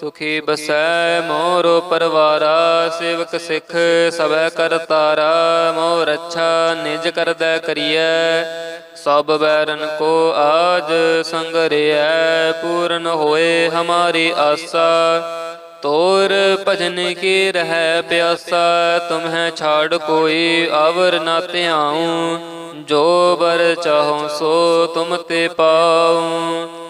ਸੁਖੀ ਬਸੈ ਮੋਰੋ ਪਰਵਾਰਾ, ਸੇਵਕ ਸਿੱਖ ਸਭੈ ਕਰਤਾਰਾ ਮੋ ਰੱਛਾ ਨਿਜ ਕਰਦੈ ਕਰੀਐ, ਸਭ ਬੈਰਨ ਕੋ ਆਜ ਸੰਗ ਸੰਗਰਿਐ ਪੂਰਨ ਹੋਏ ਹਮਾਰੀ ਆਸਾ, ਤੋਰ ਭਜਨ ਕੀ ਰਹਿ ਪਿਆਸਾ, ਤੁਮਹਿ ਛਾੜ ਕੋਈ ਅਵਰ ਨਾ ਧਿਆਉ, ਜੋ ਬਰ ਚਾਹੋ ਸੋ ਤੁਮ ਤੇ ਪਾਉ।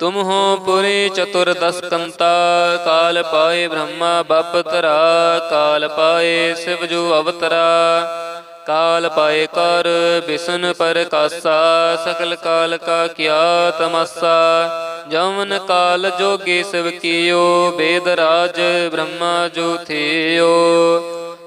ਤੁਮ ਹੋ ਪੁਰੇ ਚਤੁਰਦਸਕੰਤਾ ਕਾਲ ਪਾਏ ਬ੍ਰਹਮਾ ਬਪਤਰਾ, ਕਾਲ ਪਾਏ ਸਿਵ ਜੋ ਅਵਤਰਾ, ਕਾਲ ਪਾਏ ਕਰ ਬਿਸਨ ਪਰਕਾਸਾ ਸਕਲ ਕਾਲ ਕਾ ਕਿਆ ਤਮਸਾ ਜਮਨ ਕਾਲ ਜੋਗੇ ਸਿਵ ਕੀਓ, ਬੇਦ ਰਾਜ ਬ੍ਰਹਮਾ ਜੋ ਥੀਓ।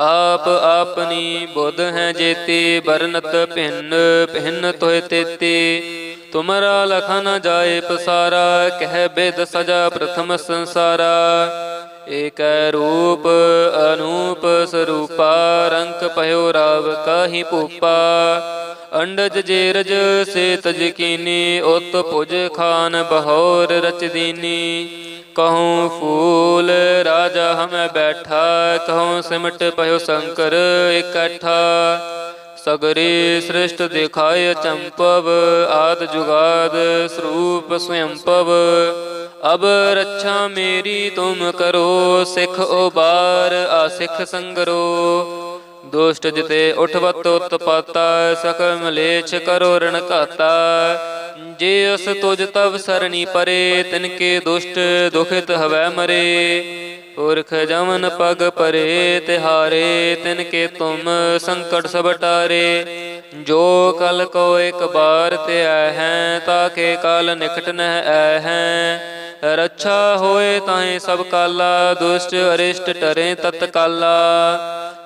ਆਪ ਆਪਣੀ ਬੁੱਧ ਹੈ ਜੇਤੀ ਬਰਨਤ ਭਿੰਨ ਭਿੰਨ ਤੋਇ ਤੇਤੀ। ਤੁਮਰਾ ਲਖਾ ਨ ਜਾਏ ਪਸਾਰਾ, ਕਹਿ ਬੇਦ ਸਜਾ ਪ੍ਰਥਮ ਸੰਸਾਰਾ। ਏਕ ਰੂਪ ਅਨੂਪ ਸਰੂਪਾ ਰੰਕ ਭਇਓ ਰਾਵ ਕਾਹੀ ਭੂਪਾ। ਅੰਡਜ ਜੇਰਜ ਸੇ ਤਜਕੀਨੀ ਉਤ ਭੁਜ ਖਾਨ ਬਹੌਰ ਰਚਦੀਨੀ ਦੀਨੀ ਫੂਲ ਰਾਜਾ ਹਮੈ ਬੈਠਾ, ਕਹੂੰ ਸਿਮਟ ਭਇਓ ਸ਼ੰਕਰ ਇਕੱਠਾ। ਸਗਰੀ ਸ੍ਰਿਸ਼ਟ ਦਿਖਾਇ ਚੰਪਵ, ਆਦ ਜੁਗਾਦ ਸਰੂਪ ਸਵੰਪਵ ਅਬ ਰੱਛਾ ਮੇਰੀ ਤੁਮ ਕਰੋ, ਸਿਖ ਉਬਾਰ ਆਸਿਖ ਸੰਗਰੋ। ਦੁਸ਼ਟ ਜਿਤੇ ਉਠਵਤ ਉਤਪਾਤਾ ਸਕਲ ਮਲੇਛ ਕਰੋ ਰਣ ਘਾਤਾ। ਜੇ ਅਸ ਤੁਜ ਤਵ ਸਰਣੀ ਪਰੇ, ਤਿਨ ਕੇ ਦੁਸ਼ਟ ਦੁਖਿਤ ਹਵੈ ਮਰੇ। ਪੁਰਖ ਜਮਨ ਪਗ ਪਰੇ, ਤਿਹਾਰੇ, ਤਿਨ ਕੇ ਤੁਮ ਸੰਕਟ ਸਭ ਟਾਰੇ। ਜੋ ਕਲ ਕੋ ਇੱਕ ਬਾਰ ਤੇ ਆਇ ਹੈ ਤਾਕੇ ਕਾਲ ਨਿਕਟ ਨਹਿ ਆਇ ਹੈ। ਰੱਛਾ ਹੋਏ ਤਾਹੇ ਸਭ ਕਾਲਾ, ਦੁਸ਼ਟ ਅਰਿਸ਼ਟ ਟਰੇ ਤਤਕਾਲਾ।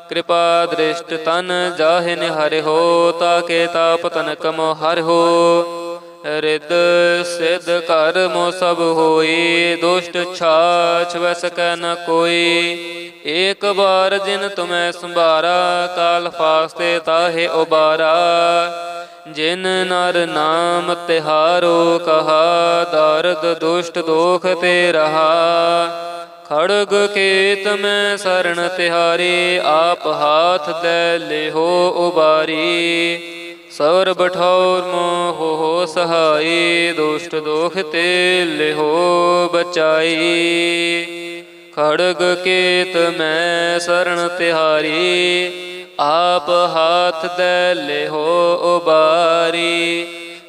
ਕਿਰਪਾ ਦ੍ਰਿਸ਼ਟ ਤਨ ਜਾਹਿ ਨਿਹਰਿ ਹੋ, ਤਾਕੇ ਤਾਪ ਤਨ ਕਮੋ ਹਰਿ ਹੋ। ਰਿਦ ਸਿਧ ਕਰਮੋ ਸਭ ਹੋਈ, ਦੁਸ਼ਟ ਛਾਛ ਵੈ ਸਕੈ ਨ ਕੋਈ। ਏਕ ਬਾਰ ਜਿਨ ਤੁਮੈ ਸੰਭਾਰਾ, ਕਾਲ ਫਾਸਤੇ ਤਾਹੇ ਉਬਾਰਾ। ਜਿਨ ਨਰ ਨਾਮ ਤਿਹਾਰੋ ਕਹਾ, ਦਰਦ ਦੁਸ਼ਟ ਦੋਖ ਤੇ ਰਹਾ। ਖੜਗ ਕੇਤ ਮੈਂ ਸਰਣ ਤਿਹਾਰੀ, ਆਪ ਹਾਥ ਦੇ ਲਿਹੋ ਉਬਾਰੀ। ਸਰਬ ਠੌਰ ਮੋਹ ਹੋ ਸਹਾਈ ਦੁਸ਼ਟ ਦੋਖ ਤੇ ਲਿਹੋ ਬਚਾਈ ਖੜਗ ਕੇਤ ਮੈਂ ਸਰਣ ਤਿਹਾਰੀ, ਆਪ ਹਾਥ ਦੇ ਲਿਹੋ ਉਬਾਰੀ।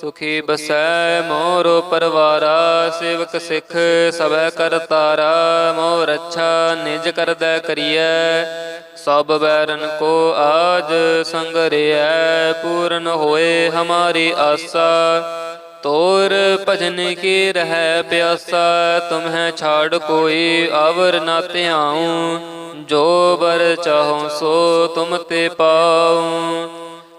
ਸੁਖੀ ਬਸੈ ਮੋਰੋ ਪਰਵਾਰਾ, ਸੇਵਕ ਸਿੱਖ ਸਭੈ ਕਰਤਾਰਾ ਮੋ ਰੱਛਾ ਨਿਜ ਕਰਦੈ ਕਰੀਐ। ਸਭ ਬੈਰਨ ਕੋ ਆਜ ਸੰਗ ਸੰਗਰਿਐ ਪੂਰਨ ਹੋਏ ਹਮਾਰੀ ਆਸਾ। ਤੋਰ ਭਜਨ ਕੀ ਰਹਿ ਪਿਆਸਾ, ਤੁਮਹਿ ਛਾੜ ਕੋਈ ਆਵਰ ਨਾ ਧਿਆਉ। ਜੋ ਬਰ ਚਾਹੋ ਸੋ ਤੁਮ ਤੇ ਪਾਉ।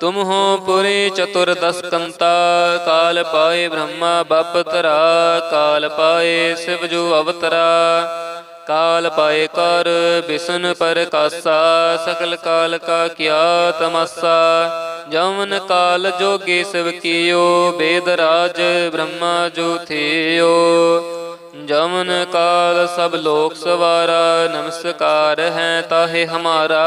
ਤੁਮ ਹੋ ਪੁਰੇ ਚਤੁਰਦਸਕੰਤਾ ਕਾਲ ਪਾਏ ਬ੍ਰਹਮਾ ਬਪਤਰਾ, ਕਾਲ ਪਾਏ ਸਿਵ ਜੋ ਅਵਤਰਾ, ਕਾਲ ਪਾਏ ਕਰ ਬਿਸਨ ਪਰਕਾਸਾ ਸਕਲ ਕਾਲ ਕਾ ਕਿਆ ਤਮਸਾ ਜਮਨ ਕਾਲ ਜੋਗੇ ਸਿਵ ਕੀਓ, ਬੇਦ ਰਾਜ ਬ੍ਰਹਮਾ ਜੋ ਥਿਓ। ਜਮਨ ਕਾਲ ਸਭ ਲੋਕ ਸਵਾਰਾ, ਨਮਸਕਾਰ ਹੈ ਤਾਹੇ ਹਮਾਰਾ।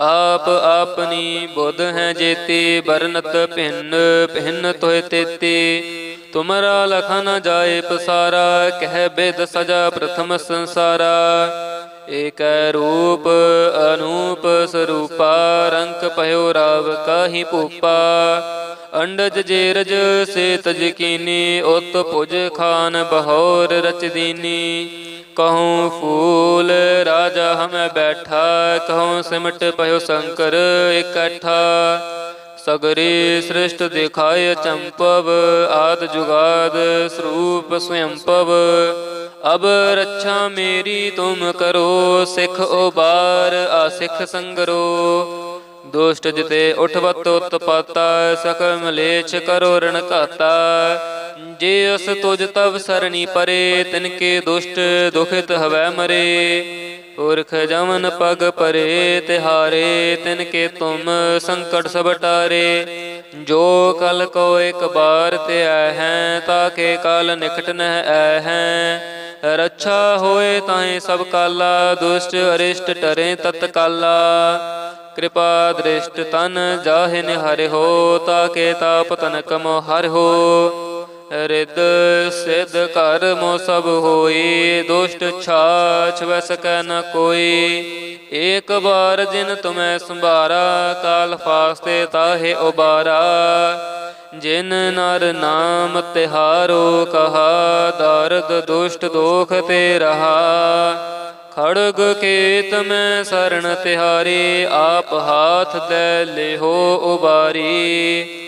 ਆਪ ਆਪਨੀ ਬੁੱਧ ਹੈ ਜੇਤੀ ਬਰਨਤ ਭਿੰਨ ਭਿੰਨ ਤੋਇ ਤੇਤੀ। ਤੁਮਰਾ ਲਖਾ ਨ ਜਾਏ ਪਸਾਰਾ, ਕਹਿ ਬੇਦ ਸਜਾ ਪ੍ਰਥਮ ਸੰਸਾਰਾ। ਏਕ ਰੂਪ ਅਨੂਪ ਸਰੂਪਾ, ਰੰਕ ਭਇਓ ਰਾਵ ਕਾਹੀ ਭੂਪਾ। ਅੰਡਜ ਜੇਰਜ ਸੇ ਤਜ ਕੀਨੀ ਉਤ ਭੁਜ ਖਾਨ ਬਹੌਰ ਰਚਦੀਨੀ ਕਹੂੰ ਫੂਲ ਰਾਜਾ ਹਮੈ ਬੈਠਾ, ਕਹੂੰ ਸਿਮਟ ਪਇਓ ਸ਼ੰਕਰ ਇਕੱਠਾ। ਸਗਰੀ ਸ੍ਰਿਸ਼ਟ ਦਿਖਾਇ ਚੰਪਵ, ਆਦ ਜੁਗਾਦ ਸਰੂਪ ਸਵੰਪਵ ਅਬ ਰੱਛਾ ਮੇਰੀ ਤੁਮ ਕਰੋ, ਸਿੱਖ ਉਬਾਰ ਆਸਿਖ ਸੰਗਰੋ। ਦੁਸ਼ਟ ਜਿਤੇ ਉਠਵਤ ਉਤਪਾਤਾ ਸਕਲ ਮਲੇਛ ਕਰੋ ਰਣ ਘਾਤਾ ਜੇ ਅਸ ਤੁਜ ਤਵ ਸਰਣੀ ਪਰੇ, ਤਿਨ ਕੇ ਦੁਸ਼ਟ ਦੁਖਿਤ ਹਵੈ ਮਰੇ। ਪੁਰਖ ਜਮਨ ਪਗ ਪਰੇ ਤਿਹਾਰੇ, ਤਿਨ ਕੇ ਤੁਮ ਸੰਕਟ ਸਭ ਟਾਰੇ। ਜੋ ਕਲ ਕੋ ਇੱਕ ਬਾਰ ਤੇ ਆਇ ਹੈ ਤਾਕੇ ਕਾਲ ਨਿਕਟ ਨਹਿ ਆਇ ਹੈ। ਰੱਛਾ ਹੋਏ ਤਾਹੇ ਸਭ ਕਾਲਾ, ਦੁਸ਼ਟ ਅਰਿਸ਼ਟ ਟਰੇ ਤਤਕਾਲਾ ਕਿਰਪਾ ਦ੍ਰਿਸ਼ਟ ਤਨ ਜਾਹਿ ਨਿਹਰਿ ਹੋ ਤਾਕੇ ਤਾਪ ਤਨਕ ਮੋ ਹਰਿ ਹੋ। ਰਿਦ ਸਿਧ ਘਰ ਮੋ ਸਭ ਹੋਈ, ਦੁਸ਼ਟ ਛਾਛ ਵੈ ਸਕੈ ਨ ਕੋਈ। ਏਕ ਬਾਰ ਜਿਨ ਤੁਮੈ ਸੰਭਾਰਾ, ਕਾਲ ਫਾਸਤੇ ਤਾਹੇ ਉਬਾਰਾ। ਜਿਨ ਨਰ ਨਾਮ ਤਿਹਾਰੋ ਕਹਾ, ਦਰਦ ਦੁਸ਼ਟ ਦੋਖ ਤੇ ਰਹਾ। ਖੜਗ ਕੇਤ ਮੈਂ ਸਰਣ ਤਿਹਾਰੀ, ਆਪ ਹਾਥ ਦੇ ਲਿਹੋ ਉਬਾਰੀ।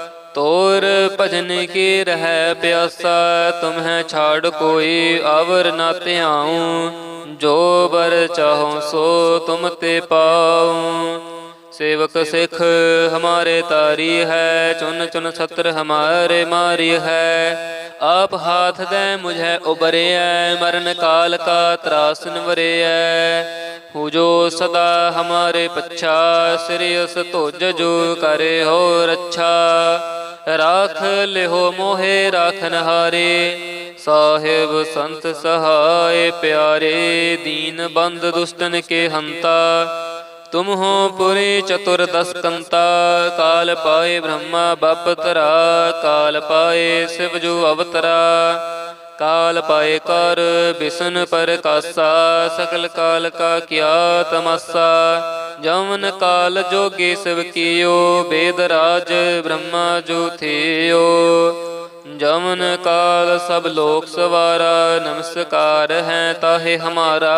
ਤੋਰ ਭਜਨ ਕੀ ਰਹਿ ਪਿਆਸਾ, ਤੁਮਹਿ ਛਾੜ ਕੋਈ ਆਵਰ ਨਾ ਧਿਆਉ। ਜੋ ਬਰ ਚਾਹੋ ਸੋ ਤੁਮ ਤੇ ਪਾਉ। सेवक सिख हमारे तारी है चुन चुन सत्र हमारे मारी है आप हाथ दे मुझे उबरे है मरण काल का त्रासन वरे है हु जो सदा हमारे पच्छा श्रेयस तुझ जो करे हो रच्छा राख लिहो मोहे राखन हारे ਸਾਹਿਬ ਸੰਤ ਸਹਾਇ ਪਿਆਰੇ ਦੀਨ ਬੰਦ ਦੁਸ਼ਟਨ ਕੇ ਹੰਤਾ ਤੁਮ ਹੋ ਪੁਰੀ ਚਤੁਰ ਕਾਲ ਪਾਏ ਬ੍ਰਹਮਾ ਬਪ ਤਰਾ ਕਾਲ ਪਾਏ ਸਿਵ ਜੋ ਅਵਤਰਾ, ਕਾਲ ਪਾਏ ਕਰ ਬਿਸ਼ਨ ਪਰ ਕਾਸਾ ਸਕਲ ਕਾਲ ਕਾ ਕੀਆ ਤਮਸਾ ਜਮਨ ਕਾਲ ਜੋਗੀ ਸਿਵ ਕੀਓ, ਬੇਦ ਰਾਜ ਬ੍ਰਹਮਾ ਜੋ ਥਿਓ। ਜਮਨ ਕਾਲ ਸਭ ਲੋਕ ਸਵਾਰਾ, ਨਮਸਕਾਰ ਹੈ ਤਾਹੇ ਹਮਾਰਾ।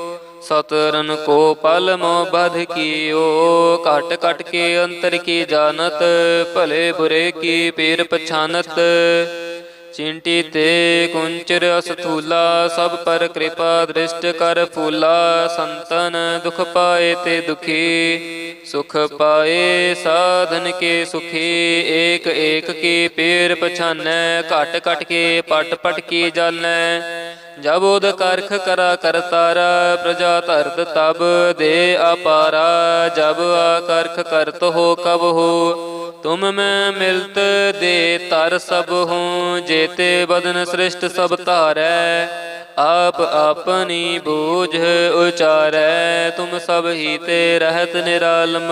ਸਤਰਨ ਕੋ ਪਲ ਮੋ ਬਧ ਕੀਓ, ਘਟ ਘਟ ਕੇ ਅੰਤਰ ਕੀ ਜਾਣਤ, ਭਲੇ ਬੁਰੇ ਕੀ ਪੀਰ ਪਛਾਨਤ। ਚਿੰਟੀ ਤੇ ਕੁੰਚਰ ਅਸਥੂਲਾ, ਸਭ ਪਰ ਕਿਰਪਾ ਦ੍ਰਿਸ਼ਟ ਕਰ ਫੂਲਾ। ਸੰਤਨ ਦੁਖ ਪਾਏ ਤੇ ਦੁਖੀ, ਸੁਖ ਪਾਏ ਸਾਧਨ ਕੇ ਸੁਖੀ। ਏਕ ਏਕ ਕੀ ਪੀਰ ਪਛਾਨੈ, ਘਟ ਘਟ ਕੇ ਪਟ ਪਟ ਕੀ ਜਾਣੈ। ਜਬ ਉਦ ਕਰਖ ਕਰਾ ਕਰਤਾਰਾ, ਪ੍ਰਜਾ ਧਰਤ ਤਬ ਦੇ ਅਪਾਰਾ। ਜਬ ਆ ਕਰਖ ਕਰਤ ਹੋ ਕਬ ਹੋ, ਤੁਮ ਮੈਂ ਮਿਲਤ ਦੇ ਤਰ ਸਭ ਹੂੰ। ਜੇਤੇ ਬਦਨ ਸ੍ਰਿਸ਼ਟ ਸਭ ਧਾਰੈ, ਆਪ ਆਪਣੀ ਬੂਝ ਉਚਾਰੈ। ਤੁਮ ਸਭ ਹੀ ਤੇ ਰਹਿਤ ਨਿਰਾਲਮ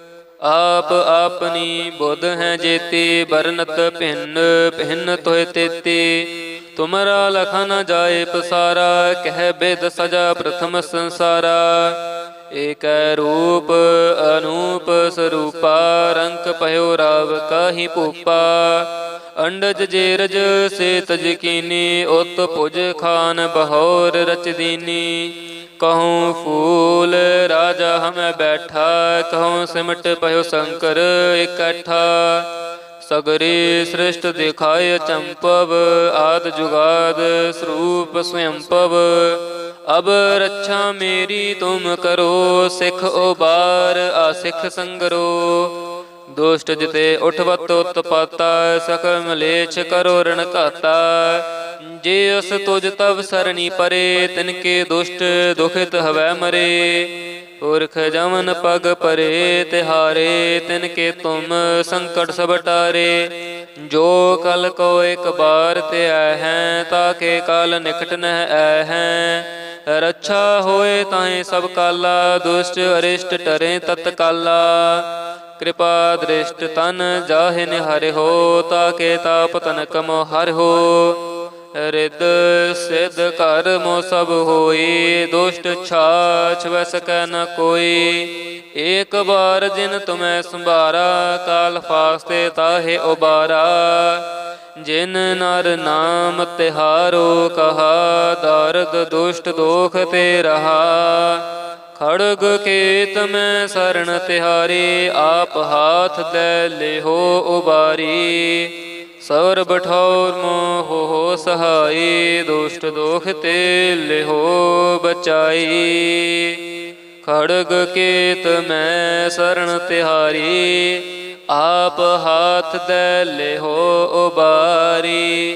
ਆਪ ਆਪਣੀ ਬੁੱਧ ਹੈ ਜੇਤੀ ਬਰਨਤ ਭਿੰਨ ਭਿੰਨ ਤੋਇ ਤੇਤੀ। ਤੁਮਰਾ ਲਖਾ ਨ ਜਾਏ ਪਸਾਰਾ, ਕਹਿ ਬੇਦ ਸਜਾ ਪ੍ਰਥਮ ਸੰਸਾਰਾ। ਏਕ ਰੂਪ ਅਨੂਪ ਸਰੂਪਾ, ਰੰਕ ਭਇਓ ਰਾਵ ਕਾਹੀ ਭੂਪਾ। ਅੰਡਜ ਜੇਰਜ ਸੇ ਤਜਕੀਨੀ ਉਤ ਪੁਜ ਖਾਨ ਬਹੌਰ ਰਚਦੀਨੀ ਦੀਨੀ ਫੂਲ ਰਾਜਾ ਹਮੈ ਬੈਠਾ ਕਹੂੰ ਸਿਮਟ ਭਇਓ ਸ਼ੰਕਰ ਇਕੱਠਾ ਸਗਰੀ ਸ੍ਰਿਸ਼ਟ ਦਿਖਾਇ ਚੰਪਵ ਆਦ ਜੁਗਾਦ ਸਰੂਪ ਸਵੰਪਵ ਅਬ ਰੱਛਾ ਮੇਰੀ ਤੁਮ ਕਰੋ ਸਿਖ ਉਬਾਰ ਆ ਸਿਖ ਸੰਗਰੋ ਦੁਸ਼ਟ ਜਿਤੇ ਉਠਵਤ ਉਤਪਾਤਾ ਸਕਲ ਮਲੇਛ ਕਰੋ ਰਣ ਘਾਤਾ। ਜੇ ਅਸ ਤੁਜ ਤਵ ਸਰਣੀ ਪਰੇ, ਤਿਨ ਕੇ ਦੁਸ਼ਟ ਦੁਖਿਤ ਹਵੈ ਮਰੇ। ਪੁਰਖ ਜਮਨ ਪਗ ਪਰੇ, ਤਿਹਾਰੇ, ਤਿਨ ਕੇ ਤੁਮ ਸੰਕਟ ਸਭ ਟਾਰੇ। ਜੋ ਕਲ ਕੋ ਇੱਕ ਬਾਰ ਤੇ ਆਇ ਹੈ ਤਾਕੇ ਕਾਲ ਨਿਕਟ ਨਹਿ ਆਇ ਹੈ। ਰੱਛਾ ਹੋਏ ਤਾਹੇ ਸਭ ਕਾਲਾ, ਦੁਸ਼ਟ ਅਰਿਸ਼ਟ ਟਰੇ ਤਤਕਾਲਾ। ਕਿਰਪਾ ਦ੍ਰਿਸ਼ਟ ਤਨ ਜਾਹਿ ਨਿਹਰਿ ਹੋ, ਤਾਕੇ ਤਾਪ ਤਨ ਕਮੋ ਹਰਿ ਹੋ। ਰਿਦ ਸਿਧ ਕਰਮੋ ਸਭ ਹੋਈ, ਦੁਸ਼ਟ ਛਾਛ ਵੈ ਸਕੈ ਨ ਕੋਈ। ਏਕ ਬਾਰ ਜਿਨ ਤੁਮੈ ਸੰਭਾਰਾ, ਕਾਲ ਫਾਸਤੇ ਤਾਹੇ ਉਬਾਰਾ। ਜਿਨ ਨਰ ਨਾਮ ਤਿਹਾਰੋ ਕਹਾ, ਦਰਦ ਦੁਸ਼ਟ ਦੋਖ ਤੇ ਰਹਾ। ਖੜਗ ਕੇਤ ਮੈਂ ਸਰਣ ਤਿਹਾਰੇ, ਆਪ ਹਾਥ ਦੇ ਲਿਹੋ ਉਬਾਰੀ। ਸਰਬ ਠੌਰ ਮੋਹ ਹੋ ਸਹਾਈ ਦੁਸ਼ਟ ਦੋਖ ਤੇ ਲਿਹੋ ਬਚਾਈ ਖੜਗ ਕੇਤ ਮੈਂ ਸਰਣ ਤਿਹਾਰੀ, ਆਪ ਹਾਥ ਦੇ ਲਿਹੋ ਉਬਾਰੀ।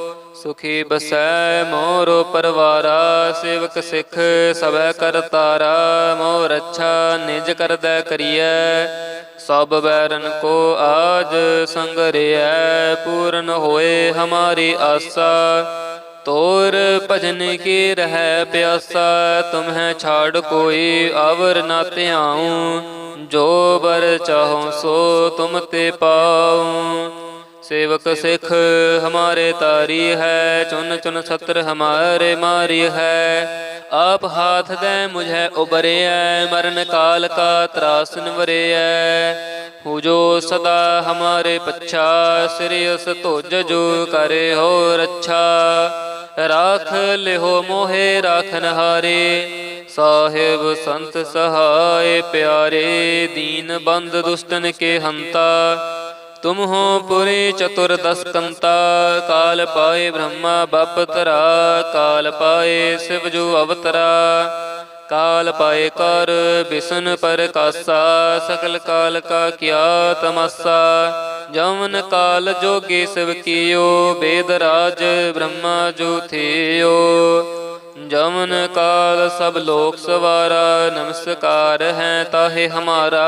ਸੁਖੀ ਬਸੈ ਮੋਰੋ ਪਰਵਾਰਾ, ਸੇਵਕ ਸਿੱਖ ਸਭੈ ਕਰਤਾਰਾ ਮੋ ਰੱਛਾ ਨਿਜ ਕਰਦੈ ਕਰੀਐ। ਸਭ ਬੈਰਨ ਕੋ ਆਜ ਸੰਗਰਿਐ, ਪੂਰਨ ਹੋਏ ਹਮਾਰੀ ਆਸਾ। ਤੋਰ ਭਜਨ ਕੀ ਰਹਿ ਪਿਆਸਾ, ਤੁਮਹਿ ਛਾੜ ਕੋਈ ਆਵਰ ਨਾ ਧਿਆਉ। ਜੋ ਬਰ ਚਾਹੋ ਸੋ ਤੁਮ ਤੇ ਪਾਉ। सेवक सिख हमारे तारी है चुन चुन सत्र हमारे मारी है आप हाथ दे मुझे उबरे है मरण काल का त्रासन वरे है हु जो सदा हमारे पच्छा सिरियस तुझ जो करे हो रच्छा राख लिहो मोहे राखन हारे ਸਾਹਿਬ ਸੰਤ ਸਹਾਇ ਪਿਆਰੇ ਦੀਨ ਬੰਦ ਦੁਸ਼ਟਨ ਕੇ ਹੰਤਾ ਤੁਮ ਹੋ ਪੁਰੀ ਚਤੁਰ ਕਾਲ ਪਾਏ ਬ੍ਰਹਮਾ ਬਪ ਤਰਾ ਕਾਲ ਪਾਏ ਸਿਵ ਜੋ ਅਵਤਰਾ, ਕਾਲ ਪਾਏ ਕਰ ਬਿਸਨ ਪਰ ਕਾਸਾ ਸਕਲ ਕਾਲ ਕਾ ਕੀਆ ਤਮਸਾ ਜਮਨ ਕਾਲ ਜੋਗੀ ਸਿਵ ਕੀਓ, ਬੇਦ ਰਾਜ ਬ੍ਰਹਮਾ ਜੋ ਥਿਓ। ਜਮਨ ਕਾਲ ਸਭ ਲੋਕ ਸਵਾਰਾ, ਨਮਸਕਾਰ ਹੈ ਤਾਹੇ ਹਮਾਰਾ।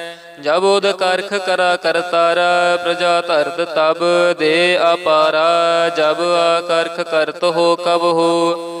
ਜਬ ਉਦ ਕਰਖ ਕਰਾ ਕਰਤਾਰਾ, ਪ੍ਰਜਾ ਧਰਤ ਤਬ ਦੇ ਅਪਾਰਾ, ਜਬ ਆ ਕਰਖ ਕਰਤ ਹੋ ਕਬ ਹੋ।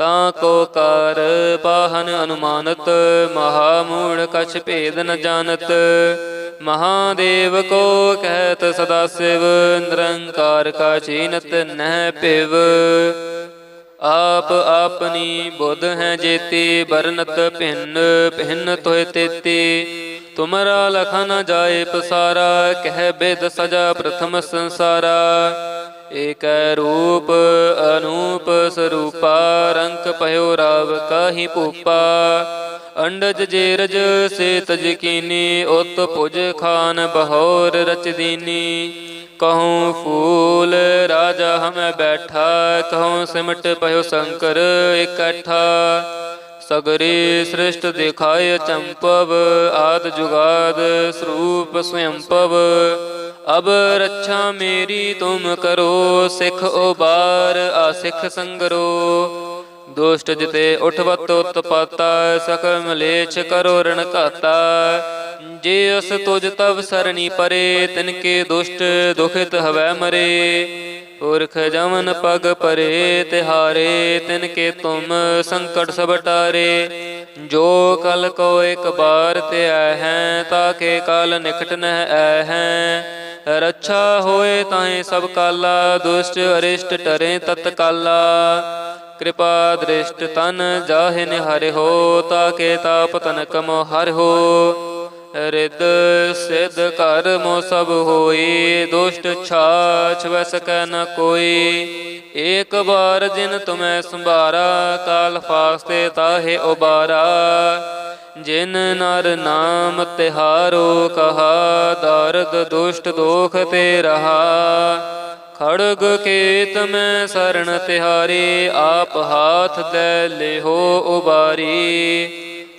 ਤਾਂ ਕੋ ਕਰ ਬਾਹਨ ਅਨੁਮਾਨਤ ਮਹਾ ਮੂੜ ਕਛ ਭੇਦ ਨ ਜਾਣਤ। ਮਹਾਦੇਵ ਕੋ ਕਹਿਤ ਸਦਾ ਸਿਵ, ਨਿਰੰਕਾਰ ਕਾ ਚੀਨਤ ਨਹਿ ਪਿਵ ਆਪ ਆਪਨੀ ਬੁੱਧ ਹੈ ਜੇਤੀ ਬਰਨਤ ਭਿੰਨ ਭਿੰਨ ਤੋਇ ਤੇਤੀ। ਤੁਮਰਾ ਲਖਾ ਜਾਏ ਪਸਾਰਾ, ਕਹਿ ਬੇਦ ਸਜਾ ਪ੍ਰਥਮ ਸੰਸਾਰਾ। ਏਕੈ ਰੂਪ ਅਨੂਪ ਸਰੂਪਾ, ਰੰਕ ਭਇਓ ਰਾਵ ਕਾਹੀ ਭੂਪਾ। ਅੰਡਜ ਜੇਰਜ ਸੇ ਤਜ ਕੀਨੀ ਉਤ ਭੁਜ ਖਾਨ ਬਹੋਰ ਰਚਦੀਨੀ ਕਹੂੰ ਫੂਲ ਰਾਜਾ ਹਮੈ ਬੈਠਾ, ਕਹੂੰ ਸਿਮਟ ਭਇਓ ਸ਼ੰਕਰ ਇਕੱਠਾ। ਸਗਰੇ ਸ੍ਰਿਸ਼ਟ ਦਿਖਾਇ ਚੰਪਵ, ਆਦ ਜੁਗਾਦ ਸਰੂਪ ਸਵੰਪਵ। ਅਬ ਰੱਛਾ ਮੇਰੀ ਤੁਮ ਕਰੋ, ਸਿਖ ਉਬਾਰ, ਆ ਸਿਖ ਸੰਗਰੋ। ਦੁਸ਼ਟ ਜਿਤੇ ਉਠਵਤ ਉਤਪਾਤਾ ਸਕਲ ਮਲੇਛ ਕਰੋ ਰਣ ਘਾਤਾ। ਜੇ ਅਸ ਤੁਜ ਤਵ ਸਰਣੀ ਪਰੇ, ਤਿਨ ਕੇ ਦੁਸ਼ਟ ਦੁਖਿਤ ਹਵੈ ਮਰੇ। ਪੁਰਖ ਜਮਨ ਪਗ ਪਰੇ ਤਿਹਾਰੇ, ਤਿਨ ਕੇ ਤੁਮ ਸੰਕਟ ਸਭ ਟਾਰੇ। ਜੋ ਕਲ ਕੋ ਇੱਕ ਬਾਰ ਤੇ ਆਇ ਹੈ ਤਾਕੇ ਕਾਲ ਨਿਕਟ ਨਹਿ ਆਇ ਹੈ। ਰੱਛਾ ਹੋਏ ਤਾਹੇ ਸਭ ਕਾਲਾ, ਦੁਸ਼ਟ ਅਰਿਸ਼ਟ ਟਰੇ ਤਤਕਾਲਾ ਕਿਰਪਾ ਦ੍ਰਿਸ਼ਟ ਤਨ ਜਾਹਿ ਨਿਹਰਿ ਹੋ ਤਾਕੇ ਤਾਪ ਤਨ ਕਮੋ ਹਰਿ ਹੋ। ਰਿਦ ਸਿਧ ਕਰਮੋ ਸਭ ਹੋਈ, ਦੁਸ਼ਟ ਛਾਛ ਵੈ ਸਕੈ ਨ ਕੋਈ। ਏਕ ਵਾਰ ਜਿਨ ਤੁਮੈ ਸੰਭਾਰਾ, ਕਾਲ ਫਾਸਤੇ ਤਾਹੇ ਉਬਾਰਾ। ਜਿਨ ਨਰ ਨਾਮ ਤਿਹਾਰੋ, ਕਹਾ, ਦਰਦ ਦੁਸ਼ਟ ਦੋਖ ਤੇ ਰਹਾ। ਖੜਗ ਕੇਤ ਮੈਂ ਸਰਣ ਤਿਹਾਰੇ, ਆਪ ਹਾਥ ਦੇ ਲਿਹੋ ਉਬਾਰੀ।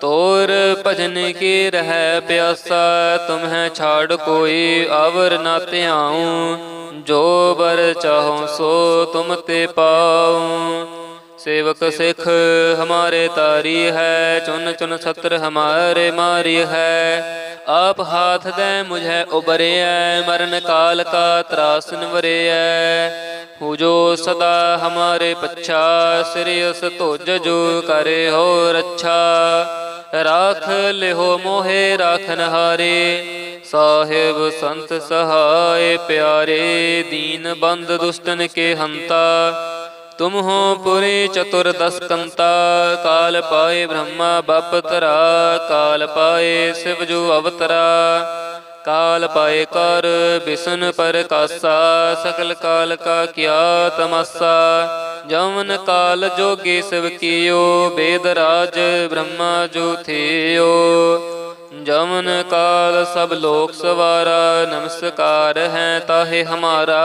ਤੋਰ ਭਜਨ ਕੀ ਰਹਿ ਪਿਆਸਾ, ਤੁਮਹਿ ਛਾੜ ਕੋਈ ਆਵਰ ਨਾ ਧਿਆਉ, ਜੋ ਬਰ ਚਾਹੋ ਸੋ ਤੁਮ ਤੇ ਪਾਉ। सेवक सिख हमारे तारी है चुन चुन छत्र हमारे मारी है ਆਪ ਹਾਥ ਦੇ ਮੁਝੇ ਉਬਰਿਐ ਮਰਨ ਕਾਲ ਕਾ ਤਰਾਸਨ ਵਰਿਐ ਹੂ ਜੋ ਸਦਾ ਹਮਾਰੇ ਪੱਛਾ ਸ੍ਰੀ ਉਸ ਤੁਜ ਜੋ ਕਰੇ ਹੋ ਰੱਛਾ ਰਾਖ ਲਿਹੋ ਮੋਹਿ ਰਾਖਨ ਹਾਰੇ ਸਾਹਿਬ ਸੰਤ ਸਹਾਇ ਪਿਆਰੇ ਦੀਨ ਬੰਦ ਦੁਸ਼ਟਨ ਕੇ ਹੰਤਾ ਤੁਮ ਹੋ ਪੁਰੀ ਚਤੁਰ ਕਾਲ ਪਾਏ ਬ੍ਰਹਮਾ ਬਪ ਤਰਾ ਕਾਲ ਪਾਏ ਸਿਵ ਜੋ ਅਵਤਰਾ, ਕਾਲ ਪਾਏ ਕਰ ਬਿਸ਼ਨ ਪਰ ਕਾਸਾ ਸਕਲ ਕਾਲ ਕਾ ਕੀਆ ਤਮਸਾ ਜਮਨ ਕਾਲ ਜੋਗੀ ਸਿਵ ਕੀਓ, ਬੇਦ ਰਾਜ ਬ੍ਰਹਮਾ ਜੋ ਥਿਓ। ਜਮਨ ਕਾਲ ਸਭ ਲੋਕ ਸਵਾਰਾ, ਨਮਸਕਾਰ ਹੈ ਤਾਹੇ ਹਮਾਰਾ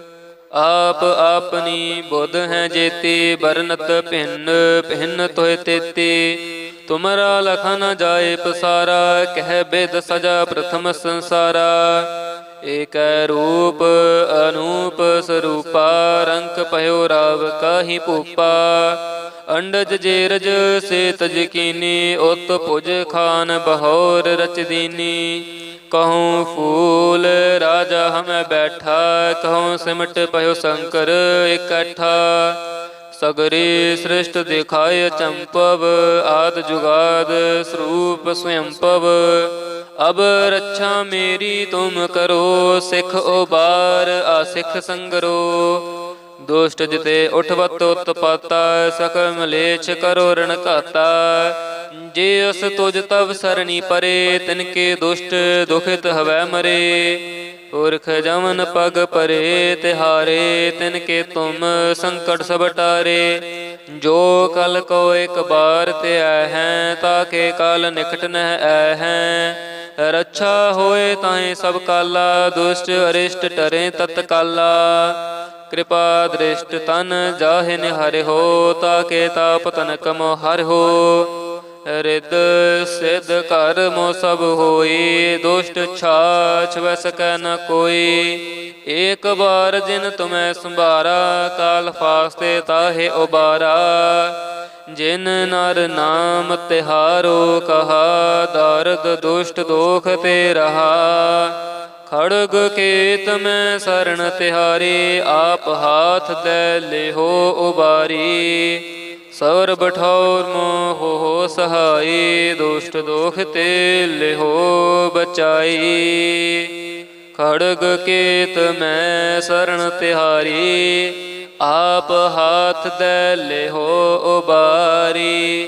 ਆਪ ਆਪਨੀ ਬੁੱਧ ਹੈ ਜੇਤੀ ਬਰਨਤ ਭਿੰਨ ਭਿੰਨ ਤੋਇ ਤੇਤੀ। ਤੁਮਰਾ ਲਖਾ ਨ ਜਾਏ ਪਸਾਰਾ, ਕਹਿ ਬੇਦ ਸਜਾ ਪ੍ਰਥਮ ਸੰਸਾਰਾ। ਏਕ ਰੂਪ ਅਨੂਪ ਸਰੂਪਾ, ਰੰਕ ਭਇਓ ਰਾਵ ਕਾਹੀ ਭੂਪਾ। ਅੰਡਜ ਜੇਰਜ ਸੇ ਤਜ ਕੀਨੀ, ਉਤ ਪੁਜ ਖਾਨ ਬਹੌਰ ਰਚਦੀਨੀ ਦੀਨੀ ਫੂਲ ਰਾਜਾ ਹਮੈ ਬੈਠਾ, ਕਹੂੰ ਸਿਮਟ ਪਇਓ ਸ਼ੰਕਰ ਇਕੱਠਾ। ਸਗਰੀ ਸ੍ਰਿਸ਼ਟ ਦਿਖਾਇ ਚੰਪਵ, ਆਦ ਜੁਗਾਦ ਸਰੂਪ ਸਵਯੰਪਵ। ਅਬ ਰੱਛਾ ਮੇਰੀ ਤੁਮ ਕਰੋ, ਸਿਖ ਉਬਾਰ ਆ ਸਿਖ ਸੰਗਰੋ। ਦੁਸ਼ਟ ਜਿਤੇ ਉਠਵਤ ਉਤਪਾਤਾ ਸਕਲ ਮਲੇਛ ਕਰੋ ਰਣ ਘਾਤਾ। ਜੇ ਅਸ ਤੁਜ ਤਵ ਸਰਣੀ ਪਰੇ, ਤਿਨ ਕੇ ਦੁਸ਼ਟ ਦੁਖਿਤ ਹਵੈ ਮਰੇ। ਪੁਰਖ ਜਮਨ ਪਗ ਪਰੇ, ਤਿਹਾਰੇ, ਤਿਨ ਕੇ ਤੁਮ ਸੰਕਟ ਸਭ ਟਾਰੇ। ਜੋ ਕਲ ਕੋ ਇੱਕ ਬਾਰ ਤੇ ਆਇ ਹੈ ਤਾਕੇ ਕਾਲ ਨਿਕਟ ਨਹਿ ਆਇ ਹੈ। ਰੱਛਾ ਹੋਏ ਤਾਹੇ ਸਭ ਕਾਲਾ, ਦੁਸ਼ਟ ਅਰਿਸ਼ਟ ਟਰੇ ਤਤਕਾਲਾ। ਕਿਰਪਾ ਦ੍ਰਿਸ਼ਟ ਤਨ ਜਾਹਿ ਨਿਹਰਿ ਹੋ, ਤਾਕੇ ਤਾਪ ਤਨ ਕਮੋ ਹਰਿ ਹੋ। ਰਿਦ ਸਿਧ ਕਰਮੋ ਸਭ ਹੋਈ, ਦੁਸ਼ਟ ਛਾਛ ਵੈ ਸਕੈ ਨ ਕੋਈ। ਏਕ ਬਾਰ ਜਿਨ ਤੁਮੈ ਸੰਭਾਰਾ, ਕਾਲ ਫਾਸਤੇ ਤਾਹੇ ਉਬਾਰਾ। ਜਿਨ ਨਰ ਨਾਮ ਤਿਹਾਰੋ ਕਹਾ, ਦਰਦ ਦੁਸ਼ਟ ਦੋਖ ਤੇ ਰਹਾ। ਖੜਗ ਕੇਤ ਮੈਂ ਸਰਣ ਤਿਹਾਰੀ, ਆਪ ਹਾਥ ਦੇ ਲਿਹੋ ਉਬਾਰੀ। ਸਰਬ ਠੌਰ ਮੋਹ ਹੋ ਸਹਾਈ ਦੁਸ਼ਟ ਦੋਖ ਤੇ ਲਿਹੋ ਬਚਾਈ ਖੜਗ ਕੇਤ ਮੈਂ ਸਰਣ ਤਿਹਾਰੀ, ਆਪ ਹਾਥ ਦੇ ਲਿਹੋ ਉਬਾਰੀ।